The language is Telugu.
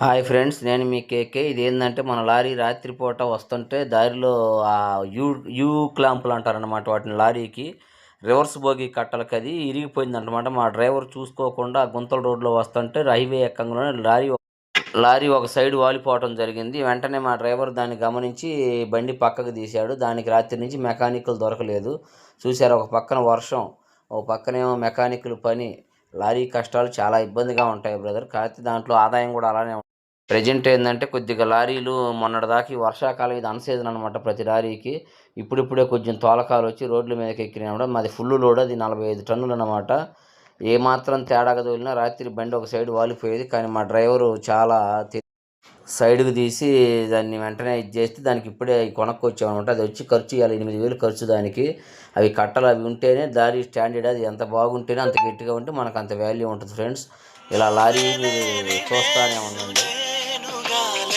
హాయ్ ఫ్రెండ్స్ నేను మీ కేకే. ఇది ఏంటంటే మన లారీ రాత్రిపూట వస్తుంటే దారిలో ఆ యూ యూ క్లాంపులు అంటారనమాట వాటిని లారీకి. రివర్స్ బోగి కట్టలకి అది ఇరిగిపోయిందనమాట మా డ్రైవర్ చూసుకోకుండా గుంతల రోడ్లో వస్తుంటే హైవే ఎక్కంగానే లారీ లారీ ఒక సైడ్ వాలిపోవటం జరిగింది. వెంటనే మా డ్రైవర్ దాన్ని గమనించి బండి పక్కకు తీశాడు. దానికి రాత్రి నుంచి మెకానికల్ దొరకలేదు. చూశారు ఒక పక్కన వర్షం ఒక పక్కనేమో మెకానికల్ పని. లారీ కష్టాలు చాలా ఇబ్బందిగా ఉంటాయి బ్రదర్. కాకపోతే దాంట్లో ఆదాయం కూడా అలానే ఉంటుంది ప్రజెంట్ ఏంటంటే కొద్దిగా లారీలు మొన్నటిదాకా ఈ వర్షాకాలం ఇది అన్సీజన్ అనమాట ప్రతి లారీకి. ఇప్పుడిప్పుడే కొంచెం తోలకాలు వచ్చి రోడ్ల మీదకి ఎక్కినాయి మాది ఫుల్ లోడ్ అది నలభై ఐదు టన్నులు అనమాట ఏ మాత్రం తేడాగా తోలినా రాత్రి బండి ఒక సైడ్ వాలిపోయేది. కానీ మా డ్రైవరు చాలా తె- సైడ్కి తీసి దాన్ని వెంటనే ఇది చేస్తే దానికి ఇప్పుడే కొనుక్కొచ్చామన్నమాట. అది వచ్చి ఖర్చు ఇవ్వాలి ఎనిమిది వేలు ఖర్చు దానికి. అవి కట్టలు అవి ఉంటేనే దారి స్టాండర్డ్ అది. ఎంత బాగుంటేనే అంత గట్టిగా ఉంటే మనకు అంత వాల్యూ ఉంటుంది ఫ్రెండ్స్. ఇలా లారీ చూస్తానే ఉండండి.